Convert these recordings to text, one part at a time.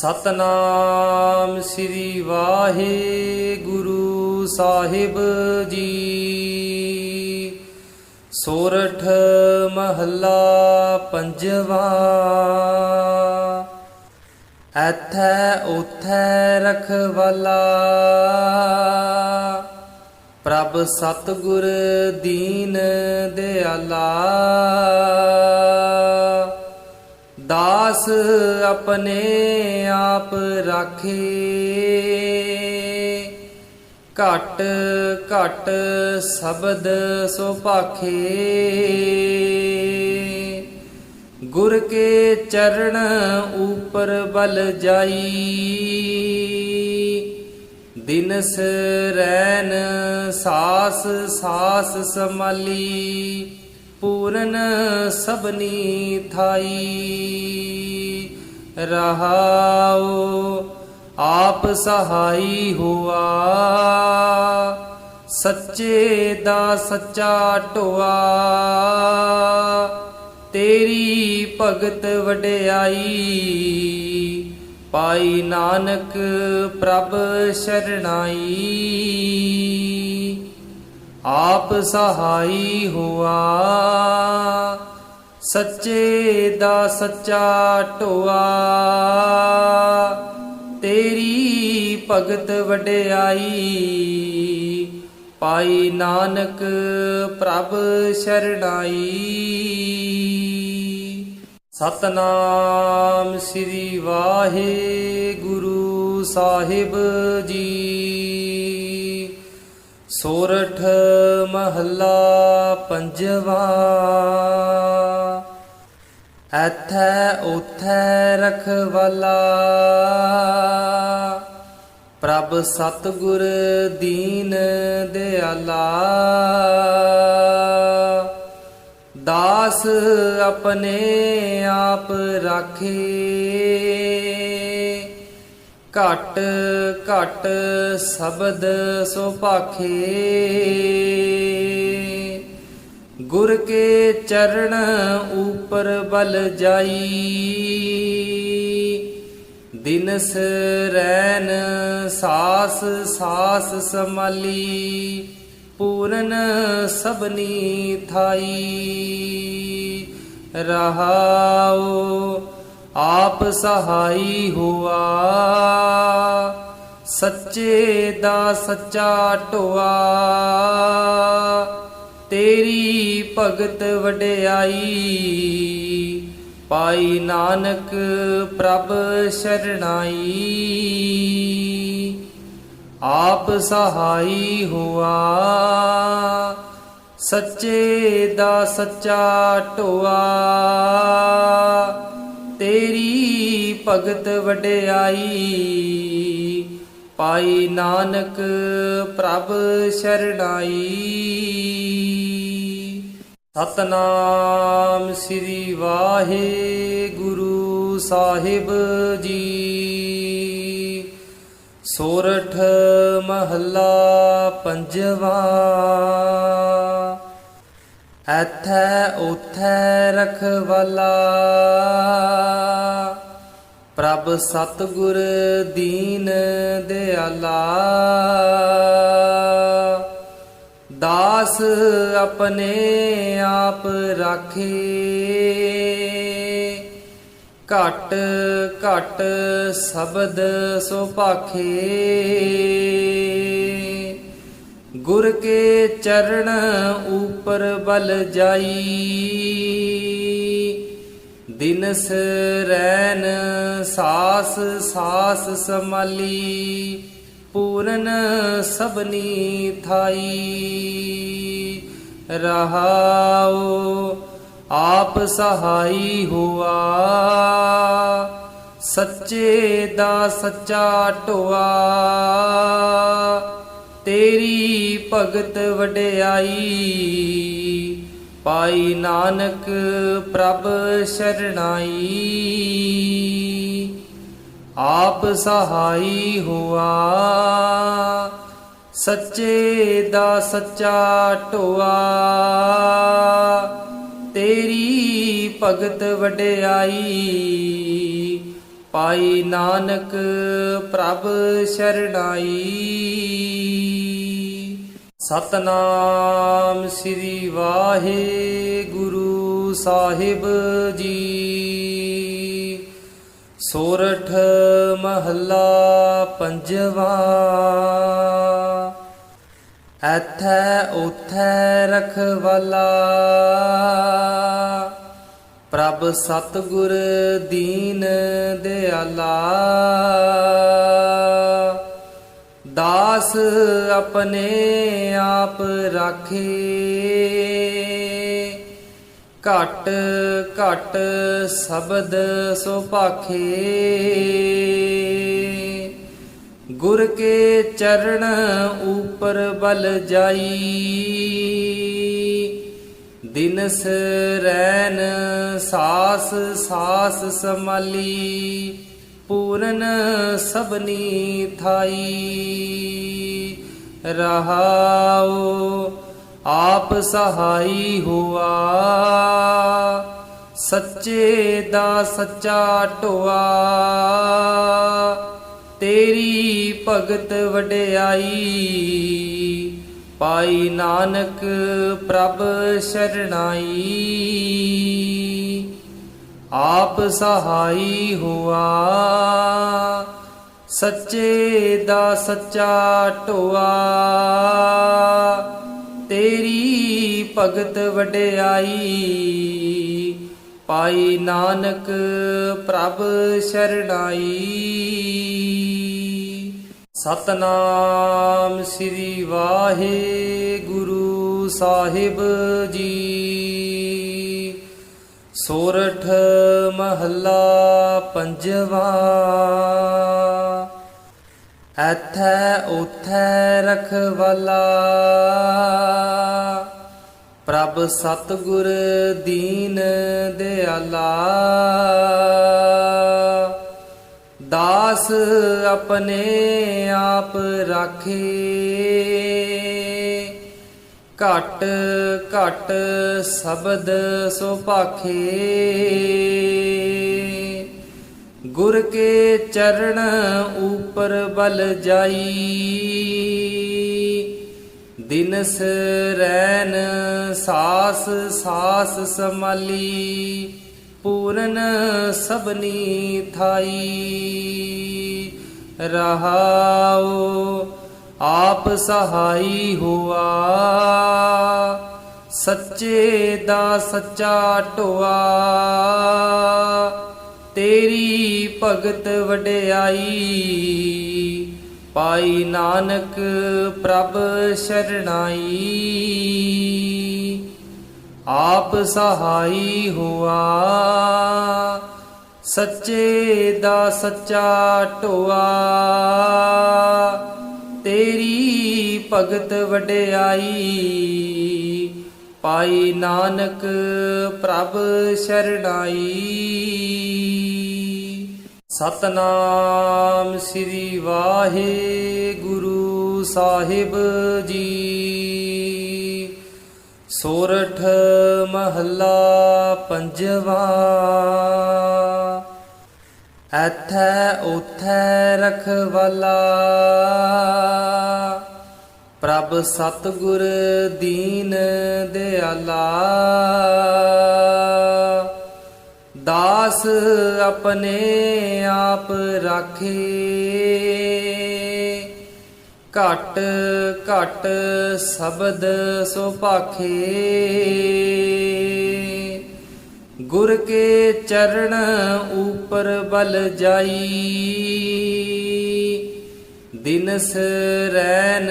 ਸਤਨਾਮ ਸ੍ਰੀ ਵਾਹਿਗੁਰੂ ਸਾਹਿਬ ਜੀ। ਸੋਰਠ ਮਹੱਲਾ ਪੰਜਵਾ। ਐਥੈ ਉਥੈ ਰਖਵਾਲਾ। ਪ੍ਰਭ ਸਤਗੁਰ ਦੀਨ ਦਿਆਲਾ। ਦਾਸ ਆਪਣੇ ਆਪ ਰਾਖੇ। ਘਟ ਘਟ ਸ਼ਬਦ ਸੋ ਭਾਖੇ। ਗੁਰ ਕੇ ਚਰਨ ਉਪਰ ਬਲ ਜਾਈ। ਦਿਨਸ ਰੈਨ ਸਾਸ ਸਾਸ ਸਮਾਲੀ ਪੂਰਨ ਸਭਨੀ ਥਾਈ। ਰਹਾਉ, ਆਪ ਸਹਾਈ ਹੋਆ। ਸੱਚੇ ਦਾ ਸੱਚਾ ਢੋਆ। ਤੇਰੀ ਭਗਤ ਵਡਿਆਈ। ਪਾਈ ਨਾਨਕ ਪ੍ਰਭ ਸ਼ਰਣਾਈ। ਆਪ ਸਹਾਈ ਹੋਆ, ਸੱਚੇ ਦਾ ਸੱਚਾ ਢੋਆ। ਤੇਰੀ ਭਗਤ ਵਡਿਆਈ, ਪਾਈ ਨਾਨਕ ਪ੍ਰਭ ਸ਼ਰਣਾਈ। ਸਤਨਾਮ ਸ੍ਰੀ ਵਾਹਿਗੁਰੂ ਸਾਹਿਬ ਜੀ। ਸੋਰਠ ਮਹੱਲਾ ਪੰਜਵਾ। ਐਥੈ ਉਥੈ ਰਖਵਾਲਾ। ਪ੍ਰਭ ਸਤਗੁਰ ਦੀਨ ਦਿਆਲਾ। ਦਾਸ ਆਪਣੇ ਆਪ ਰਾਖੇ। ਘਟ ਘਟ ਸ਼ਬਦ ਸੋ ਭਾਖੇ। ਗੁਰ ਕੇ ਚਰਨ ਉਪਰ ਬਲ ਜਾਈ। ਦਿਨਸ ਰੈਨ ਸਾਸ ਸਾਸ ਸਮਾਲੀ। ਪੂਰਨ ਸਭਨੀ ਥਾਈ। ਰਹਾਉ ਆਪ ਸਹਾਈ ਹੁਆ। ਸੱਚੇ ਦਾ ਸੱਚਾ ਢੋਆ। ਤੇਰੀ ਭਗਤ ਵਡਿਆਈ, ਪਾਈ ਨਾਨਕ ਪ੍ਰਭ ਸ਼ਰਣਾਈ। ਆਪ ਸਹਾਈ ਹੋਆ। ਸੱਚੇ ਦਾ ਸੱਚਾ ਢੋਆ। ਤੇਰੀ ਭਗਤ ਵਡਿਆਈ। ਪਾਈ ਨਾਨਕ ਪ੍ਰਭ ਸ਼ਰਣਾਈ। ਸਤਨਾਮ ਸ੍ਰੀ ਵਾਹਿਗੁਰੂ ਸਾਹਿਬ ਜੀ। ਸੋਰਠ ਮਹੱਲਾ ਪੰਜਵਾ। ਐਥੈ ਉਥੈ ਰਖਵਾਲਾ। ਪ੍ਰਭ ਸਤਗੁਰ ਦੀਨ ਦਿਆਲਾ। ਦਾਸ ਆਪਣੇ ਆਪ ਰਾਖੇ। ਘਟ ਘਟ ਸ਼ਬਦ ਸੋ ਗੁਰ ਕੇ ਚਰਨ ਉਪਰ ਬਲ ਜਾਈ। ਦਿਨਸ ਰੈਨ ਸਾਸ ਸਾਸ ਸਮਾਲੀ, ਪੂਰਨ ਸਭਨੀ ਥਾਈ। ਰਹਾਉ ਆਪ ਸਹਾਈ ਹੁਆ, ਸੱਚੇ ਦਾ ਸੱਚਾ ਢੋਆ। ਤੇਰੀ ਭਗਤ ਵਡਿਆਈ, ਪਾਈ ਨਾਨਕ ਪ੍ਰਭ ਸ਼ਰਣਾਈ। ਆਪ ਸਹਾਈ ਹੁਆ, ਸੱਚੇ ਦਾ ਸੱਚਾ ਢੋਆ। ਤੇਰੀ ਭਗਤ ਵਡਿਆਈ ਪਾਈ ਨਾਨਕ ਪ੍ਰਭ ਸ਼ਰਣਾਈ। ਸਤਨਾਮ ਸ੍ਰੀ ਵਾਹਿਗੁਰੂ ਸਾਹਿਬ ਜੀ। ਸੋਰਠ ਮਹੱਲਾ ਪੰਜਵਾ। ਐਥੈ ਉਥੈ ਰਖਵਾਲਾ। ਪ੍ਰਭ ਸਤਗੁਰ ਦੀਨ ਦਿਆਲਾ। ਦਾਸ ਆਪਣੇ ਆਪ ਰਾਖੇ। ਘਟ ਘਟ ਸ਼ਬਦ ਸੁਭਾਖੇ ਗੁਰ ਕੇ ਚਰਨ ਉਪਰ ਬਲ ਜਾਈ। ਦਿਨਸ ਰੈਨ ਸਾਸ ਸਾਸ ਸਮਾਲੀ, ਪੂਰਨ ਸਭਨੀ ਥਾਈ। ਰਹਾਉ ਆਪ ਸਹਾਈ ਹੁਆ, ਸੱਚੇ ਦਾ ਸੱਚਾ ਢੋਆ। ਤੇਰੀ ਭਗਤ ਵਡਿਆਈ ਪਾਈ ਨਾਨਕ ਪ੍ਰਭ ਸ਼ਰਣਾਈ। ਆਪ ਸਹਾਈ ਹੁਆ, ਸੱਚੇ ਦਾ ਸੱਚਾ ਢੋਆ। ਤੇਰੀ ਭਗਤ ਵਡਿਆਈ, ਪਾਈ ਨਾਨਕ ਪ੍ਰਭ ਸ਼ਰਣਾਈ। ਸਤਨਾਮ ਸ੍ਰੀ ਵਾਹਿਗੁਰੂ ਸਾਹਿਬ ਜੀ। ਸੋਰਠ ਮਹੱਲਾ ਪੰਜਵਾ। ਐਥੈ ਉਥੈ ਰਖਵਾਲਾ। ਪ੍ਰਭ ਸਤਗੁਰ ਦੀਨ ਦਿਆਲਾ। ਦਾਸ ਆਪਣੇ ਆਪ ਰਾਖੇ। ਘਟ ਘਟ ਸ਼ਬਦ ਸੋ ਭਾਖੇ। ਗੁਰ ਕੇ ਚਰਨ ਉਪਰ ਬਲ ਜਾਈ। ਦਿਨਸ ਰੈਨ ਸਾਸ ਸਾਸ ਸਮਾਲੀ। ਪੂਰਨ ਸਭਨੀ ਥਾਈ। ਰਹਾਉ, ਆਪ ਸਹਾਈ ਹੋਆ। ਸੱਚੇ ਦਾ ਸੱਚਾ ਢੋਆ। ਤੇਰੀ ਭਗਤ ਵਡਿਆਈ, ਪਾਈ ਨਾਨਕ ਪ੍ਰਭ ਸ਼ਰਣਾਈ। ਆਪ ਸਹਾਈ ਹੁਆ। ਸੱਚੇ ਦਾ ਸੱਚਾ ਢੋਆ। ਤੇਰੀ ਭਗਤ ਵਡਿਆਈ, ਪਾਈ ਨਾਨਕ ਪ੍ਰਭ ਸ਼ਰਣਾਈ। ਸਤਨਾਮ ਸ੍ਰੀ ਵਾਹਿਗੁਰੂ ਸਾਹਿਬ ਜੀ। ਸੋਰਠ ਮਹੱਲਾ ਪੰਜਵਾ। ਐਥੈ ਉਥੈ ਰਖਵਾਲਾ। ਪ੍ਰਭ ਸਤਗੁਰ ਦੀਨ ਦਿਆਲਾ। ਦਾਸ ਆਪਣੇ ਆਪ ਰਾਖੇ। ਘਟ ਘਟ ਸ਼ਬਦ ਸੋ ਭਾਖੇ। ਗੁਰ ਕੇ ਚਰਨ ਉਪਰ ਬਲ ਜਾਈ। ਦਿਨਸ ਰੈਨ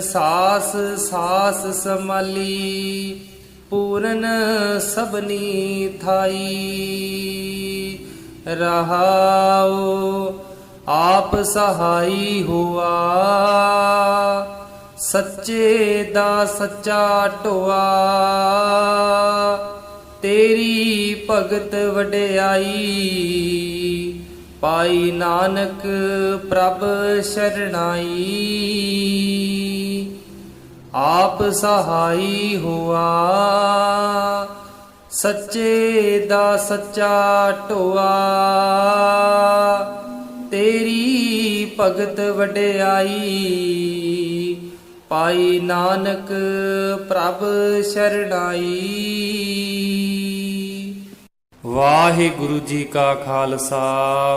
ਸਾਸ ਸਾਸ ਸਮਾਲੀ। ਪੂਰਨ ਸਭਨੀ ਥਾਈ। ਰਹਾਉ ਆਪ ਸਹਾਈ ਹੁਆ। ਸੱਚੇ ਦਾ ਸੱਚਾ ਢੋਆ। ਤੇਰੀ ਭਗਤ ਵਡਿਆਈ। ਪਾਈ ਨਾਨਕ ਪ੍ਰਭ ਸ਼ਰਣਾਈ। ਆਪ ਸਹਾਈ ਹੁਆ। ਸੱਚੇ ਦਾ ਸੱਚਾ ਢੋਆ। ਭਗਤ ਵਡਿਆਈ ਪਾਈ ਨਾਨਕ ਪ੍ਰਭ ਸ਼ਰਣਾਈ। ਵਾਹਿਗੁਰੂ ਜੀ ਕਾ ਖਾਲਸਾ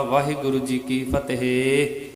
ਵਾਹਿਗੁਰੂ ਜੀ ਕੀ ਫਤਿਹ।